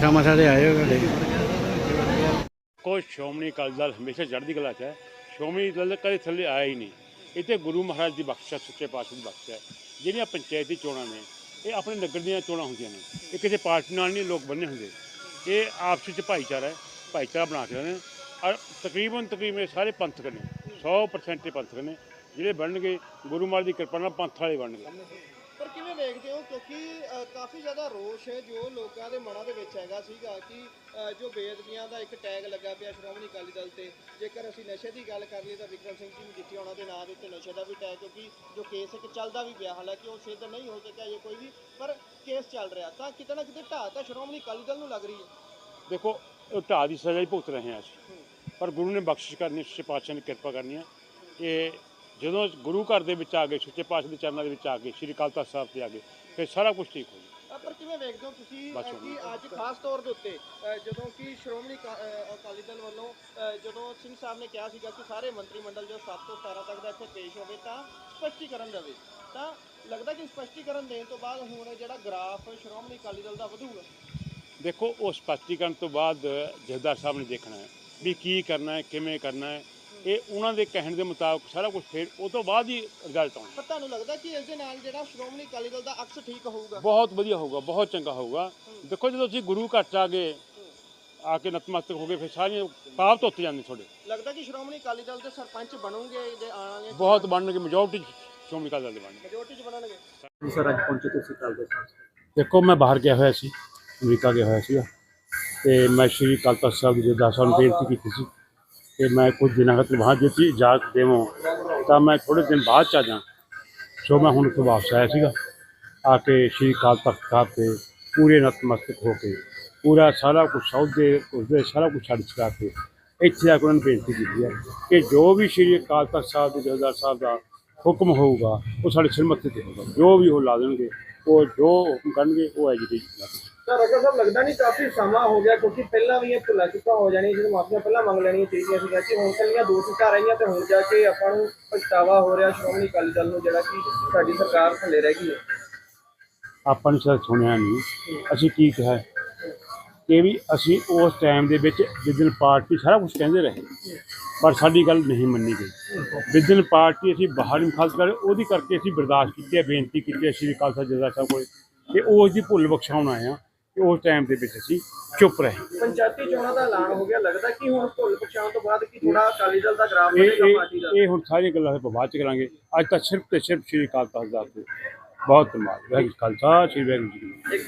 ਸ਼ਾਮਾ ਸਾਡੇ ਆਏ ਹੋ ਤੁਹਾਡੇ ਕੋਈ ਸ਼੍ਰੋਮਣੀ ਅਕਾਲੀ ਦਲ ਹਮੇਸ਼ਾ ਚੜ੍ਹਦੀ ਕਲਾ 'ਚ ਹੈ। ਸ਼੍ਰੋਮਣੀ ਦਲ ਕਦੇ ਥੱਲੇ ਆਇਆ ਹੀ ਨਹੀਂ। ਇਹ ਤੇ ਗੁਰੂ ਮਹਾਰਾਜ ਦੀ ਬਖਸ਼ਿਸ਼ ਸੱਚੇ ਪਾਤਸ਼ਾਹ ਦੀ ਬਖਸ਼ਿਸ਼ ਹੈ। ਜਿਹੜੀਆਂ ਪੰਚਾਇਤੀ ਚੋਣਾਂ ਨੇ ਇਹ ਆਪਣੇ ਨਗਰ ਦੀਆਂ ਚੋਣਾਂ ਹੁੰਦੀਆਂ ਨੇ। ਇਹ ਕਿਸੇ ਪਾਰਟੀ ਨਾਲ ਨਹੀਂ ਲੋਕ ਬੰਨੇ ਹੁੰਦੇ। ਇਹ ਆਪਸ ਵਿੱਚ ਭਾਈਚਾਰਾ ਹੈ ਭਾਈਚਾਰਾ ਬਣਾ ਕੇ ਰਹਿੰਦੇ ਨੇ। ਔਰ ਤਕਰੀਬਨ ਤਕਰੀਬਨ ਇਹ ਸਾਰੇ ਪੰਥਕ ਨੇ। 100% ਇਹ ਪੰਥਕ ਨੇ। ਜਿਹੜੇ ਬਣਨਗੇ ਗੁਰੂ ਮਹਾਰਾਜ ਦੀ ਕਿਰਪਾ ਨਾਲ ਪੰਥ ਵਾਲੇ ਬਣਨਗੇ। ਵੇਖਦੇ ਹੋ ਕਿਉਂਕਿ ਅ, ਕਾਫੀ ਜ਼ਿਆਦਾ ਰੋਸ਼ ਹੈ ਜੋ ਲੋਕਾਂ ਦੇ ਮਨਾਂ ਦੇ ਵਿੱਚ ਹੈਗਾ ਸੀਗਾ ਕਿ ਅ, ਜੋ ਬੇਅਦਬੀਆਂ ਦਾ ਇੱਕ ਟੈਗ ਲੱਗਾ ਪਿਆ ਸ਼੍ਰੋਮਣੀ ਅਕਾਲੀ ਦਲ ਤੇ। ਜੇਕਰ ਅਸੀਂ ਨਸ਼ੇ ਦੀ ਗੱਲ ਕਰ ਲਈਏ ਤਾਂ ਵਿਕਰਮ ਸਿੰਘ ਜੀ ਮਜੀਠੀ ਉਹਨਾਂ ਦੇ ਨਾਂ ਦੇ ਉੱਤੇ ਨਸ਼ੇ ਦਾ ਵੀ ਟੈਗ ਕਿਉਂਕਿ ਜੋ ਕੇਸ ਇੱਕ ਚੱਲਦਾ ਵੀ ਪਿਆ ਹਾਲਾਂਕਿ ਉਹ ਸਿੱਧ ਨਹੀਂ ਹੋ ਸਕਿਆ ਇਹ ਕੋਈ ਵੀ ਪਰ ਕੇਸ ਚੱਲ ਰਿਹਾ। ਤਾਂ ਕਿਤੇ ਨਾ ਕਿਤੇ ਢਾਹ ਤਾਂ ਸ਼੍ਰੋਮਣੀ ਅਕਾਲੀ ਦਲ ਨੂੰ ਲੱਗ ਰਹੀ ਹੈ। ਦੇਖੋ ਉਹ ਢਾਹ ਦੀ ਸਜ਼ਾ ਹੀ ਭੁਗਤ ਰਹੇ ਹਾਂ ਅਸੀਂ। ਪਰ ਗੁਰੂ ਨੇ ਬਖਸ਼ਿਸ਼ ਕਰਨੀ ਸੱਚੇ ਪਾਤਸ਼ਾਹ ਨੇ ਕਿਰਪਾ ਕਰਨੀ ਹੈ। ਇਹ ਜਦੋਂ ਗੁਰੂ ਘਰ ਦੇ ਵਿੱਚ ਆ ਗਏ ਸੱਚੇ ਪਾਤਸ਼ਾਹ ਦੇ ਚਰਨਾਂ ਦੇ ਵਿੱਚ ਆ ਗਏ ਸ੍ਰੀ ਅਕਾਲ ਤਖਤ ਸਾਹਿਬ ਤੇ ਆ ਗਏ ਫਿਰ ਸਾਰਾ ਕੁਝ ਠੀਕ ਹੋ ਗਿਆ। ਪਰ ਕਿਵੇਂ ਵੇਖਦੇ ਹੋ ਤੁਸੀਂ। ਕਿ ਅੱਜ ਖਾਸ ਤੌਰ ਦੇ ਉੱਤੇ ਜਦੋਂ ਕਿ ਸ਼੍ਰੋਮਣੀ ਅਕਾਲੀ ਦਲ ਵੱਲੋਂ ਜਦੋਂ ਸਿੰਘ ਸਾਹਿਬ ਨੇ ਕਿਹਾ ਸੀਗਾ ਕਿ ਸਾਰੇ ਮੰਤਰੀ ਮੰਡਲ ਜੋ 7 ਤੋਂ 17 ਤੱਕ ਦਾ ਇੱਥੇ ਪੇਸ਼ ਹੋਵੇ ਤਾਂ ਸਪਸ਼ਟੀਕਰਨ ਦੇਵੇ ਤਾਂ ਲੱਗਦਾ ਕਿ ਸਪਸ਼ਟੀਕਰਨ ਦੇਣ ਤੋਂ ਬਾਅਦ ਹੁਣ ਜਿਹੜਾ ਗ੍ਰਾਫ ਸ਼੍ਰੋਮਣੀ ਅਕਾਲੀ ਦਲ ਦਾ ਵਧੂਗਾ? ਦੇਖੋ ਉਹ ਸਪਸ਼ਟੀਕਰਨ ਤੋਂ ਬਾਅਦ ਜਥੇਦਾਰ ਸਾਹਿਬ ਨੇ ਦੇਖਣਾ ਹੈ ਵੀ ਕੀ ਕਰਨਾ ਹੈ ਕਿਵੇਂ ਕਰਨਾ ਹੈ। ਇਹ ਉਹਨਾਂ ਦੇ ਕਹਿਣ ਦੇ ਮੁਤਾਬਕ ਸਾਰਾ ਕੁਝ ਫਿਰ ਉਹ ਤੋਂ ਬਾਅਦ ਹੀ ਰਿਜ਼ਲਟ ਆਉਣਾ। ਪਰ ਤੁਹਾਨੂੰ ਲੱਗਦਾ ਕਿ ਇਸ ਦੇ ਨਾਲ ਜਿਹੜਾ ਸ਼੍ਰੋਮਣੀ ਅਕਾਲੀ ਦਲ ਦਾ ਅਕਸ ਠੀਕ ਹੋਊਗਾ? ਬਹੁਤ ਵਧੀਆ ਹੋਊਗਾ ਬਹੁਤ ਚੰਗਾ ਹੋਊਗਾ। ਦੇਖੋ ਜਦੋਂ ਅਸੀਂ ਗੁਰੂ ਘਰ ਚ ਆ ਗਏ ਆ ਕੇ ਨਤਮਸਤਕ ਹੋ ਗਏ ਫਿਰ ਸਾਰੀਆਂ ਪਾਪ ਧੁੱਤ ਜਾਂਦੇ ਤੁਹਾਡੇ। ਲੱਗਦਾ ਕਿ ਸ਼੍ਰੋਮਣੀ ਅਕਾਲੀ ਦਲ ਦੇ ਸਰਪੰਚ ਬਣੋਗੇ ਇਹਦੇ ਆਉਣ ਵਾਲੇ ਬਹੁਤ ਬਣਨਗੇ ਮੈਜੋਰਟੀ ਸ਼੍ਰੋਮਣੀ ਅਕਾਲੀ ਦਲ ਦੇ ਬਣਨਗੇ। ਮੈਜੋਰਟੀ ਚ ਬਣਨਗੇ। ਜੀ ਸਰ ਅੱਜ ਪਹੁੰਚੇ ਤੁਸੀਂ ਕੱਲ ਦੇ ਦੇਖੋ ਮੈਂ ਬਾਹਰ ਗਿਆ ਹੋਇਆ ਸੀ ਅਮਰੀਕਾ ਗਿਆ ਹੋਇਆ ਸੀਗਾ। ਤੇ ਮੈਂ ਸ਼੍ਰੀ ਅਕਾਲ ਤਖਤ ਸਾਹਿਬ ਜੀ ਦਾ ਸਾਨੂੰ ਬੇਨਤੀ ਕੀਤੀ ਸੀ। ਕਿ ਮੈਂ ਕੁਝ ਦਿਨਾਂ ਖਾਤਰ ਵਹਾਂ ਜੇ ਚੀ ਇਜਾਜ਼ਤ ਦੇਵੋ। ਤਾਂ ਮੈਂ ਥੋੜੇ ਦਿਨ ਬਾਅਦ ਚ ਆ ਜਾਂ। ਸੋ ਮੈਂ ਹੁਣ ਉੱਥੋਂ ਵਾਪਸ ਆਇਆ ਸੀਗਾ। ਆ ਕੇ ਸ਼੍ਰੀ ਅਕਾਲ ਤਖਤ ਸਾਹਿਬ ਤੇ ਪੂਰੇ ਨਤਮਸਤਕ ਹੋ ਕੇ, ਪੂਰਾ ਸਾਰਾ ਕੁਝ ਸੌਦੇ, ਉਸਦੇ ਸਾਰਾ ਕੁਝ ਛੱਡ ਛਡਾ ਕੇ ਇੱਥੇ ਆ ਕੇ ਉਹਨਾਂ ਨੂੰ ਬੇਨਤੀ ਕੀਤੀ ਹੈ ਕਿ ਜੋ ਵੀ ਸ਼੍ਰੀ ਅਕਾਲ ਤਖਤ ਸਾਹਿਬ ਦੇ ਜਥੇਦਾਰ ਸਾਹਿਬ ਦਾ ਹੁਕਮ ਹੋਊਗਾ, ਉਹ ਸਾਡੇ ਸਿਰ ਮੱਥੇ ਤੇ ਹੋਊਗਾ। ਜੋ ਵੀ ਉਹ ਲਾ ਦੇਣਗੇ, ਉਹ ਜੋ ਹੁਕਮ ਕਰਨਗੇ, ਉਹ ਐਜੀਟੇਟ ਕਰਨਗੇ ਤਾਂ ਰਗਾ ਸਾਹਿਬ ਲੱਗਦਾ ਨਹੀਂ ਕਾਫੀ ਸਮਾਂ ਹੋ ਗਿਆ, ਕਿਉਂਕਿ ਪਹਿਲਾਂ ਵੀ ਇਹ ਭੁੱਲਾ ਚੁੱਕਾ ਹੋ ਜਾਣੀ ਜਦੋਂ ਮਾਫੀਆਂ ਪਹਿਲਾਂ ਮੰਗ ਲੈਣੀਆਂ ਚਾਹੀਦੀਆਂ ਸੀਗੀਆਂ ਕਿ ਹੁਣ ਕੱਲੀਆਂ ਦੋ ਸੀਟਾਂ ਰਹੀਆਂ ਤੇ ਹੁਣ ਜਾ ਕੇ ਆਪਾਂ ਨੂੰ ਪਛਤਾਵਾ ਹੋ ਰਿਹਾ ਸ਼੍ਰੋਮਣੀ ਅਕਾਲੀ ਦਲ ਨੂੰ, ਜਿਹੜਾ ਕਿ ਸਾਡੀ ਸਰਕਾਰ ਥੱਲੇ ਰਹਿ ਗਈ ਹੈ। ਆਪਾਂ ਨੇ ਸ਼ਾਇਦ ਸੁਣਿਆ ਨਹੀਂ। ਅਸੀਂ ਕੀ ਕਿਹਾ ਕਿ ਵੀ ਅਸੀਂ ਉਸ ਟਾਈਮ ਦੇ ਵਿੱਚ ਜਿੱਦਣ ਪਾਰਟੀ ਸਾਰਾ ਕੁਝ ਕਹਿੰਦੇ ਰਹੇ, ਪਰ ਸਾਡੀ ਗੱਲ ਨਹੀਂ ਮੰਨੀ ਗਈ। ਜਿੱਦਣ ਪਾਰਟੀ ਅਸੀਂ ਬਾਹਰ ਮੁਖਾਲਫ ਕਰ ਉਹਦੀ ਕਰਕੇ ਅਸੀਂ ਬਰਦਾਸ਼ਤ ਕੀਤੀ ਹੈ, ਬੇਨਤੀ ਕੀਤੀ ਹੈ, ਸ਼੍ਰੀ ਖਾਲਸਾ ਤਖਤ ਸਾਹਿਬ ਕੋਲ, ਕਿ ਉਸ ਦੀ ਭੁੱਲ ਬਖਸ਼ਾਉਣ ਆਏ ਹਾਂ। ਕਿ ਉਸ ਟਾਈਮ ਦੇ ਵਿੱਚ ਅਸੀਂ ਚੁੱਪ ਰਹੇ। ਪੰਚਾਇਤੀ ਚੋਣਾਂ ਦਾ ਐਲਾਨ ਹੋ ਗਿਆ ਲੱਗਦਾ ਕਿ ਹੁਣ ਭੁੱਲ ਪਛਾਣ ਤੋਂ ਬਾਅਦ ਕਿ ਥੋੜਾ ਅਕਾਲੀ ਦਲ ਦਾ ਗ੍ਰਾਫ ਵਧੇਗਾ ਪਾਰਟੀ ਦਾ। ਇਹ ਹੁਣ ਸਾਰੀਆਂ ਗੱਲਾਂ ਆਪਾਂ ਬਾਅਦ ਚ ਕਰਾਂਗੇ। ਅੱਜ ਤਾਂ ਸਿਰਫ ਤੇ ਸਿਰਫ ਸ਼੍ਰੀ ਅਕਾਲ ਤਖਤ ਸਾਹਿਬ ਬਹੁਤ ਧੰਨਵਾਦ। ਵਾਹਿਗੁਰੂ ਖਾਲਸਾ ਸ਼੍ਰੀ ਵਾਹਿਗੁਰੂ ਜੀ